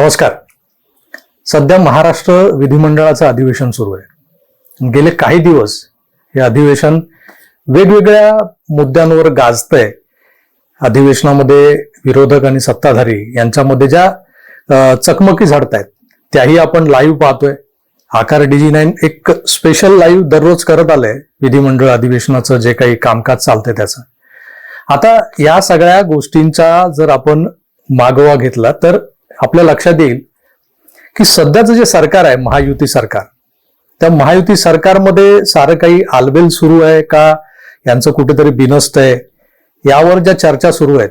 नमस्कार. सध्या महाराष्ट्र विधिमंडळाचं अधिवेशन सुरू आहे. गेले काही दिवस हे अधिवेशन वेगवेगळ्या मुद्द्यांवर गाजतंय. अधिवेशनामध्ये विरोधक आणि सत्ताधारी यांच्यामध्ये ज्या चकमकी चकमकी आहेत त्याही आपण लाईव्ह पाहतोय. आकार डीजी नाईन एक स्पेशल लाईव्ह दररोज करत आलंय विधिमंडळ अधिवेशनाचं जे काही कामकाज चालतंय त्याचं. आता या सगळ्या गोष्टींचा जर आपण मागोवा घेतला तर आपल्या लक्षात येईल की सध्याचं जे सरकार आहे महायुती सरकार त्या महायुती सरकारमध्ये सारं काही आलबेल सुरू आहे का? यांचं कुठेतरी बिनस्त आहे? यावर ज्या चर्चा सुरू आहेत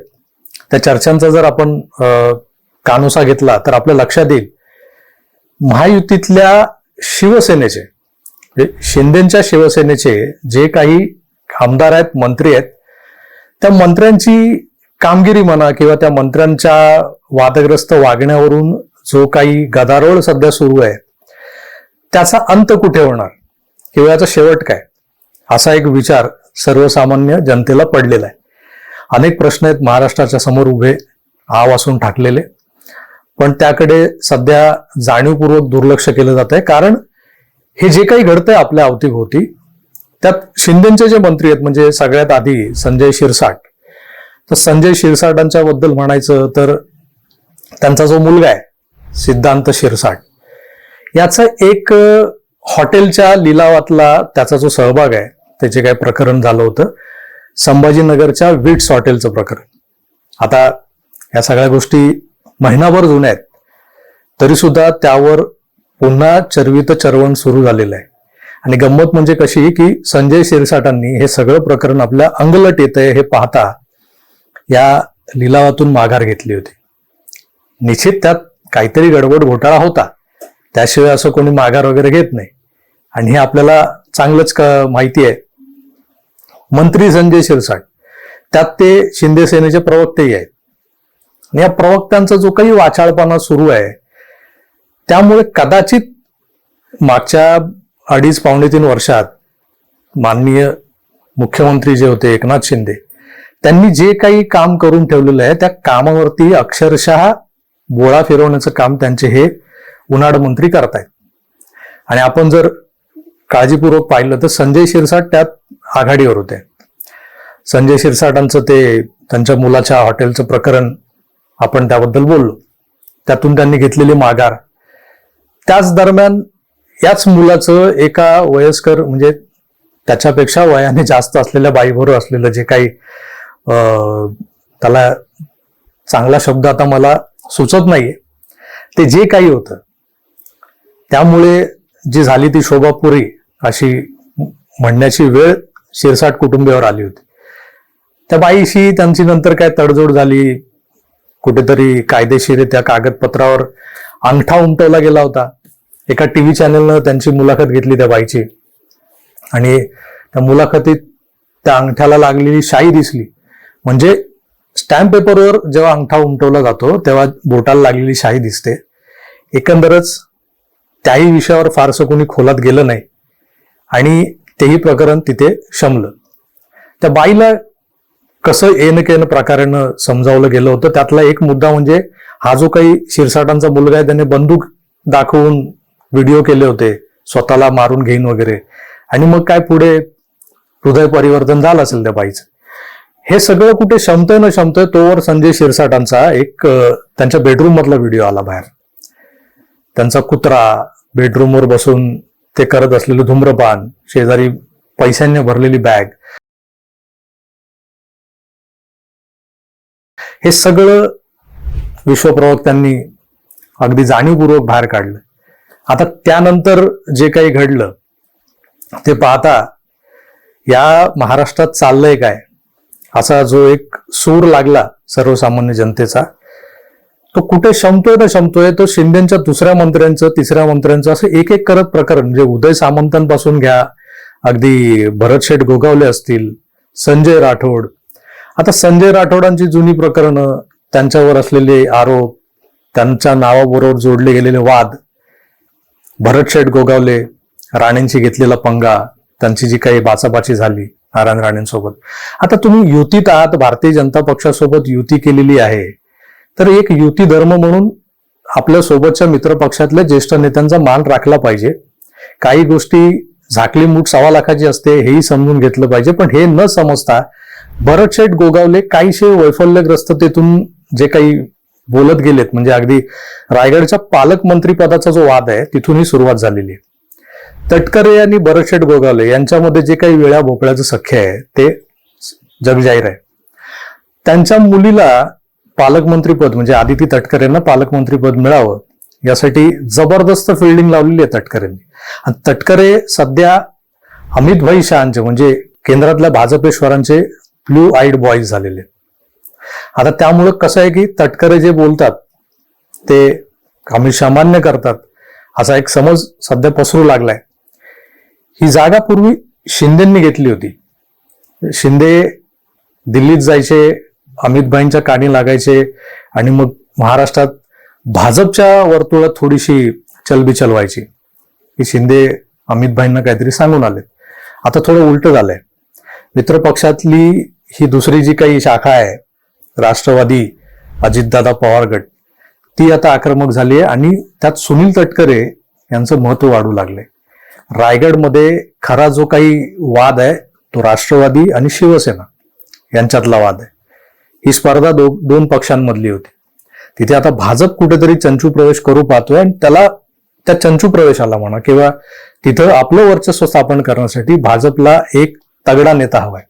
त्या चर्चांचा जर आपण कानुसा कानोसा घेतला तर आपल्या लक्षात येईल महायुतीतल्या शिवसेनेचे म्हणजे शिंदेच्या शिवसेनेचे जे काही आमदार आहेत मंत्री आहेत त्या मंत्र्यांची कामगिरी म्हणा किंवा त्या मंत्र्यांच्या वादग्रस्त वागण्यावरून जो काही गदारोळ सध्या सुरू आहे त्याचा अंत कुठे होणार? किंवा याचा शेवट काय? असा एक विचार सर्वसामान्य जनतेला पडलेला आहे. अनेक प्रश्न आहेत महाराष्ट्राच्या समोर उभे आव असून ठाकलेले. पण त्याकडे सध्या जाणीवपूर्वक दुर्लक्ष केलं जात आहे. कारण हे जे काही घडतंय आपल्या अवतीभोवती त्यात शिंदेचे जे मंत्री आहेत म्हणजे सगळ्यात आधी संजय शिरसाट तर संजय शिरसाटांच्या बद्दल म्हणायचं तर त्यांचा जो मुलगा आहे सिद्धांत शिरसाट याचा एक हॉटेलच्या लिलावातला त्याचा जो सहभाग आहे त्याचे काय प्रकरण झालं होतं. संभाजीनगरच्या विट्स हॉटेलचं प्रकरण. आता या सगळ्या गोष्टी महिनाभर जुन्या आहेत. तरी सुद्धा त्यावर पुन्हा चरवित चरवण सुरू झालेलं आहे. आणि गंमत म्हणजे कशी की संजय शिरसाटांनी हे सगळं प्रकरण आपल्या अंगलट येत आहे हे पाहता या लिलावातून माघार घेतली होती. निश्चित त्यात काहीतरी गडबड घोटाळा होता. त्याशिवाय असं कोणी माघार वगैरे घेत नाही. आणि हे आपल्याला चांगलंच क- माहिती आहे. मंत्री संजय शिरसाट त्यात ते शिंदे सेनेचे प्रवक्तेही आहेत. आणि या प्रवक्त्यांचा जो काही वाचाळपणा सुरू आहे त्यामुळे कदाचित मागच्या अडीच पावणे तीन वर्षात माननीय मुख्यमंत्री जे होते एकनाथ शिंदे त्यांनी जे काही काम करून ठेवलेलं आहे त्या कामावरती अक्षरशः बोळा फिरवण्याचं काम त्यांचे हे उन्हाळ मंत्री करतायत आणि आपण जर काळजीपूर्वक पाहिलं तर संजय शिरसाट त्यात आघाडीवर होते. संजय शिरसाटांचं ते त्यांच्या मुलाच्या हॉटेलचं प्रकरण आपण त्याबद्दल बोललो. त्यातून त्यांनी घेतलेली माघार. त्याच दरम्यान याच मुलाचं एका वयस्कर म्हणजे त्याच्यापेक्षा वयाने जास्त असलेल्या बाईबरोबर असलेलं जे काही त्याला चांगला शब्द आता मला सुचत नाहीये. ते जे काही होतं त्यामुळे जी झाली ती शोभापुरी अशी म्हणण्याची वेळ शिरसाट कुटुंबियावर आली होती. त्या बाईशी त्यांची नंतर काय तडजोड झाली कुठेतरी कायदेशीर त्या कागदपत्रावर अंगठा उमटवला गेला होता. एका टीव्ही चॅनलनं त्यांची मुलाखत घेतली त्या बाईची. आणि त्या मुलाखतीत त्या अंगठ्याला लागलेली शाई दिसली. म्हणजे स्टॅम्प पेपरवर जेव्हा अंगठा उमटवला जातो तेव्हा बोटाला लागलेली शाई दिसते. एकंदरच त्याही विषयावर फारसं कोणी खोलात गेलं नाही. आणि तेही प्रकरण तिथे शमलं. त्या बाईला कसं एन केन प्रकारानं समजावलं गेलं होतं त्यातला एक मुद्दा म्हणजे हा जो काही शिरसाटांचा मुलगा आहे त्याने बंदूक दाखवून व्हिडिओ केले होते स्वतःला मारून घेईन वगैरे. आणि मग काय पुढे हृदय परिवर्तन झालं असेल त्या बाईचं? हे सगळं कुठे शमतंय न शमतंय तोवर संजय शिरसाटांचा एक त्यांच्या बेडरूम मधला व्हिडिओ आला बाहेर. त्यांचा कुत्रा बेडरूमवर बसून ते करत असलेलं धूम्रपान शेजारी पैशांनी भरलेली बॅग हे सगळं विश्वप्रवक्त्यांनी अगदी जाणीवपूर्वक बाहेर काढलं. आता त्यानंतर जे काही घडलं ते पाहता या महाराष्ट्रात चाललंय काय? असा जो एक सूर लागला सर्वसामान्य जनतेचा तो कुठे शमतोय ना शमतोय तो शिंदेच्या दुसऱ्या मंत्र्यांचं तिसऱ्या मंत्र्यांचं असं एक एक करत प्रकरण म्हणजे उदय सामंतांपासून घ्या अगदी भरतशेठ गोगावले असतील संजय राठोड. आता संजय राठोडांची जुनी प्रकरणं त्यांच्यावर असलेले आरोप त्यांच्या नावाबरोबर जोडले गेलेले वाद भरतशेठ गोगावले राणेंशी घेतलेला पंगा त्यांची जी काही बाचाबाची झाली नारायण राणेंसोबत. आता तुम्ही युतीत आहात भारतीय जनता पक्षासोबत युती केलेली आहे. तर एक युती धर्म म्हणून आपल्या सोबतच्या मित्रपक्षातल्या ज्येष्ठ नेत्यांचा मान राखला पाहिजे. काही गोष्टी झाकली मूठ सव्वा लाखाची असते हेही समजून घेतलं पाहिजे. पण हे न समजता भरतशेठ गोगावले काहीशे वैफल्यग्रस्ततेतून जे काही बोलत गेलेत म्हणजे अगदी रायगडच्या पालकमंत्री पदाचा जो वाद आहे तिथूनही सुरुवात झालेली आहे. तटकरे आणि भरतशेठ गोगावले यांच्यामध्ये जे काही वेळा भोपळ्याचं सख्य आहे ते जगजाहीर आहे. त्यांच्या मुलीला पालकमंत्रीपद म्हणजे आदिती तटकरेंना पालकमंत्रीपद मिळावं यासाठी जबरदस्त फिल्डिंग लावलेली आहे तटकरेंनी. आणि तटकरे सध्या अमित भाई शहाचे म्हणजे केंद्रातल्या भाजपेश्वरांचे ब्लू आईड बॉईज झालेले. आता त्यामुळं कसं आहे की तटकरे जे बोलतात ते अमित शहा मान्य करतात. असा एक समज सध्या पसरू लागलाय. ही जागा पूर्वी शिंदेंनी घेतली होती. शिंदे दिल्लीत जायचे अमितभाईंच्या काणी लागायचे आणि मग महाराष्ट्रात भाजपच्या वर्तुळात थोडीशी चलबिचल व्हायची. की शिंदे अमितभाईंना काहीतरी सांगून आले आता थोडं उलट झालंय. मित्रपक्षातली ही दुसरी जी काही शाखा आहे राष्ट्रवादी अजितदादा पवार गट ती आता आक्रमक झाली आहे आणि त्यात सुनील तटकरे यांचं महत्त्व वाढू लागले रायगडमध्ये खरा जो काही वाद आहे तो राष्ट्रवादी आणि शिवसेना यांच्यातला वाद आहे. ही स्पर्धा दो, दोन पक्षांमधली होती. तिथे आता भाजप कुठेतरी चंचू प्रवेश करू पाहतोय आणि त्याला त्या चंचू प्रवेशाला म्हणा किंवा तिथं आपलं वर्चस्व स्थापन करण्यासाठी भाजपला एक तगडा नेता हवाय.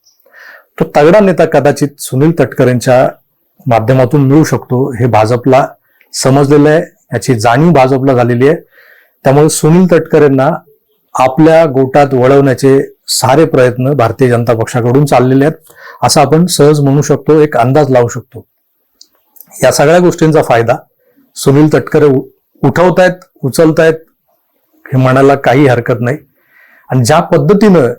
तो तगडा नेता कदाचित सुनील तटकरेंच्या माध्यमातून मिळू शकतो हे भाजपला समजलेलं आहे. याची जाणीव भाजपला झालेली आहे. त्यामुळे सुनील तटकरेंना आपल्या गोटात वळवण्याचे सारे प्रयत्न भारतीय जनता पक्षाकडून चाललेले आहेत. असं आपण सहज म्हणू शकतो एक अंदाज लावू शकतो. या सगळ्या गोष्टींचा फायदा सुनील तटकरे उ- उठवतायत उचलतायत हे म्हणायला काही हरकत नाही. आणि ज्या पद्धतीनं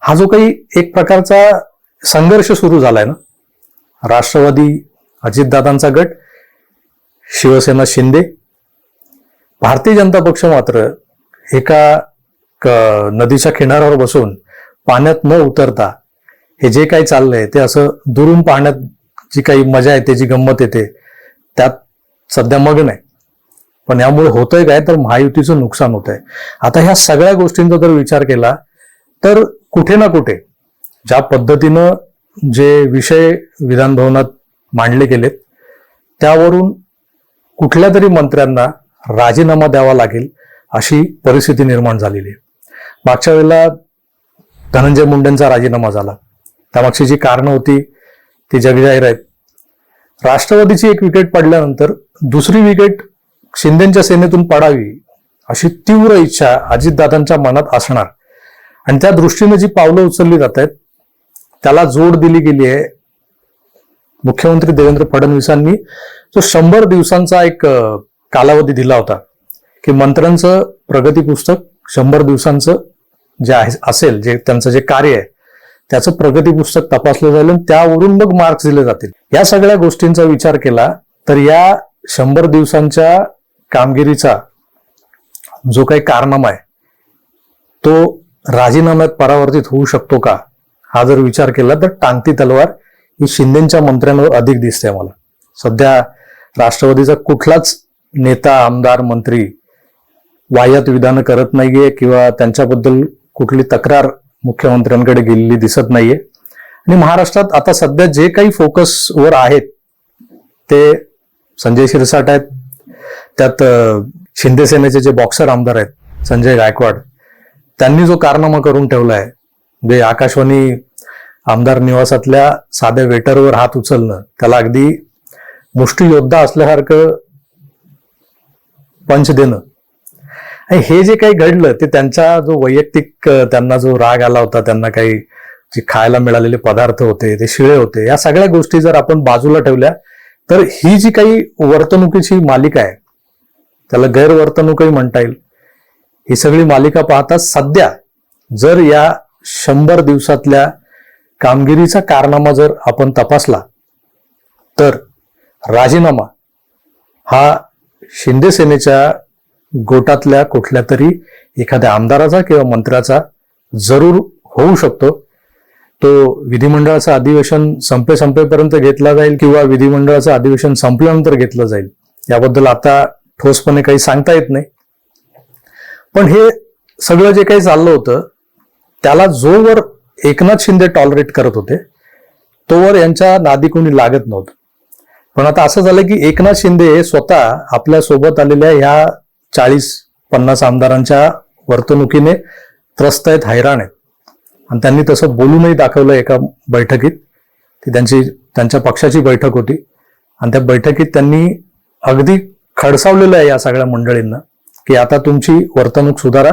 हा जो काही एक प्रकारचा संघर्ष सुरू झालाय ना राष्ट्रवादी अजितदादांचा गट शिवसेना शिंदे भारतीय जनता पक्ष मात्र एका नदीच्या किनाऱ्यावर बसून पाण्यात न उतरता हे जे काही चाललंय ते असं दुरून पाहण्यात जी काही मजा येते जी गंमत येते त्यात सध्या मग्न आहे पण यामुळे होतंय काय तर महायुतीचं नुकसान होत आहे आता ह्या सगळ्या गोष्टींचा जर विचार केला तर कुठे ना कुठे ज्या पद्धतीनं जे विषय विधानभवनात मांडले गेलेत त्यावरून कुठल्या तरी मंत्र्यांना राजीनामा द्यावा लागेल अशी परिस्थिती निर्माण झालेली आहे. मागच्या वेळेला धनंजय मुंडेंचा राजीनामा झाला. त्यामागची जी कारणं होती ती जगजाहीर आहेत. राष्ट्रवादीची एक विकेट पडल्यानंतर दुसरी विकेट शिंदेच्या सेनेतून पडावी अशी तीव्र इच्छा अजितदादांच्या मनात असणार. आणि त्या दृष्टीने जी पावलं उचलली जात आहेत त्याला जोड दिली गेली आहे मुख्यमंत्री देवेंद्र फडणवीसांनी. जो शंभर दिवसांचा एक कालावधी दिला होता की मंत्र्यांचं प्रगती पुस्तक शंभर दिवसांचं जे आहे असेल जे त्यांचं जे कार्य आहे त्याचं प्रगती पुस्तक तपासलं जाईल आणि त्यावरून मग मार्क्स दिले जातील. या सगळ्या गोष्टींचा विचार केला तर या शंभर दिवसांच्या कामगिरीचा जो काही कारनामा आहे तो राजीनाम्यात परावर्तित होऊ शकतो का हा जर विचार केला तर टांगती तलवार ही शिंदेच्या मंत्र्यांवर अधिक दिसते मला सध्या राष्ट्रवादीचा कुठलाच नेता आमदार मंत्री वाह्यात विधानं करत नाहीये किंवा त्यांच्याबद्दल कुठली तक्रार मुख्यमंत्र्यांकडे गेलेली दिसत नाहीये. आणि महाराष्ट्रात आता सध्या जे काही फोकसवर आहेत ते संजय शिरसाट आहेत त्यात शिंदे सेनेचे जे बॉक्सर आमदार आहेत संजय गायकवाड त्यांनी जो कारनामा करून ठेवला आहे म्हणजे आकाशवाणी आमदार निवासातल्या साध्या वेटरवर हात उचलणं त्याला अगदी मुष्टीयोद्धा असल्यासारखं पंच देणं हे जे काही घडलं ते त्यांचा जो वैयक्तिक त्यांना जो राग आला होता त्यांना काही जे खायला मिळालेले पदार्थ होते ते शिळे होते या सगळ्या गोष्टी जर आपण बाजूला ठेवल्या तर ही जी काही वर्तणुकीची मालिका आहे त्याला गैरवर्तणूकही म्हणता येईल. ही सगळी मालिका पाहता सध्या जर या शंभर दिवसातल्या कामगिरीचा कारनामा जर आपण तपासला तर राजीनामा हा शिंदे सेनेच्या गोटातल्या कुठल्या तरी एखाद्या आमदाराचा किंवा मंत्र्याचा जरूर होऊ शकतो. तो विधिमंडळाचं अधिवेशन संपे संपेपर्यंत घेतला जाईल किंवा विधिमंडळाचं अधिवेशन संपल्यानंतर घेतलं जाईल याबद्दल आता ठोसपणे काही सांगता येत नाही. पण हे सगळं जे काही चाललं होतं त्याला जोवर एकनाथ शिंदे टॉलरेट करत होते तोवर यांच्या नादी कोणी लागत नव्हतं. पण आता असं झालं की एकनाथ शिंदे हे स्वतः आपल्यासोबत आलेल्या ह्या चाळीस पन्नास आमदारांच्या वर्तणुकीने त्रस्त आहेत हैराण आहेत. आणि त्यांनी तसं बोलूनही दाखवलं एका बैठकीत ती त्यांची त्यांच्या पक्षाची बैठक होती. आणि त्या बैठकीत त्यांनी अगदी खडसावलेलं आहे या सगळ्या मंडळींना की आता तुमची वर्तणूक सुधारा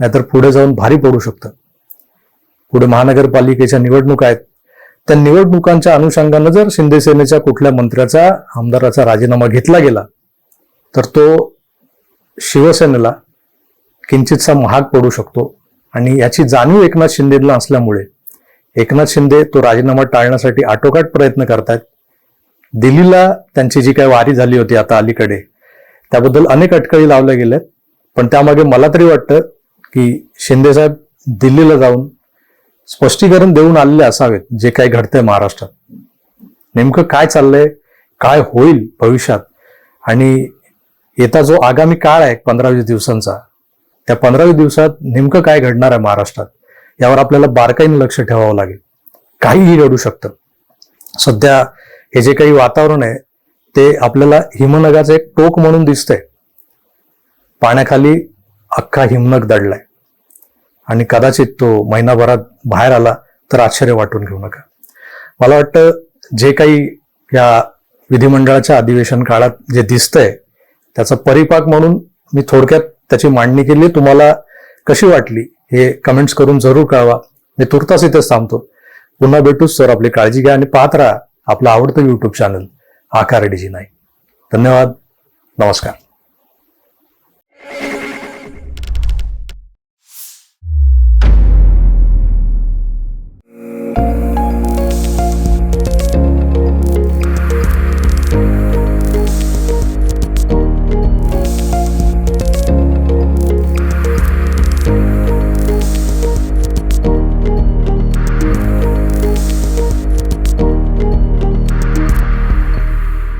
नाहीतर पुढे जाऊन भारी पडू शकतं. पुढे महानगरपालिकेच्या निवडणुका आहेत. त्या निवडणुकांच्या अनुषंगानं जर शिंदे सेनेच्या कुठल्या मंत्र्याचा आमदाराचा राजीनामा घेतला गेला तर तो शिवसेनेला किंचितसा महाग पडू शकतो. आणि याची जाणीव एकनाथ शिंदेला असल्यामुळे एकनाथ शिंदे तो राजीनामा टाळण्यासाठी आटोकाट प्रयत्न करतायत. दिल्लीला त्यांची जी काही वारी झाली होती आता अलीकडे त्याबद्दल अनेक अटकळी लावल्या गेल्यात. पण त्यामागे मला तरी वाटतं की शिंदेसाहेब दिल्लीला जाऊन स्पष्टीकरण देऊन आलेले असावेत जे काही घडतंय महाराष्ट्रात. नेमकं काय चाललंय काय होईल भविष्यात? आणि येता जो आगामी काळ आहे पंधरावीस दिवसांचा त्या पंधरावीस दिवसात नेमकं काय घडणार आहे महाराष्ट्रात यावर आपल्याला बारकाईने लक्ष ठेवावं लागेल. काहीही घडू शकतं. सध्या हे जे काही वातावरण आहे ते आपल्याला हिमनगाचं एक टोक म्हणून दिसतंय. पाण्याखाली अख्खा हिमनग दडलाय. आणि कदाचित तो महिनाभरात बाहेर आला तर आश्चर्य वाटून घेऊ नका. मला वाटतं जे काही या विधिमंडळाच्या अधिवेशन काळात जे दिसतंय त्याचा परिपाक म्हणून मी थोडक्यात त्याची मांडणी केली. तुम्हाला कशी वाटली हे कमेंट्स करून जरूर कळवा. मी तुर्तास इथेच थांबतो. पुन्हा भेटूच सर आपली काळजी घ्या आणि पाहत राहा आपलं आवडतं युट्यूब चॅनल आकार डिजी नाही धन्यवाद. नमस्कार.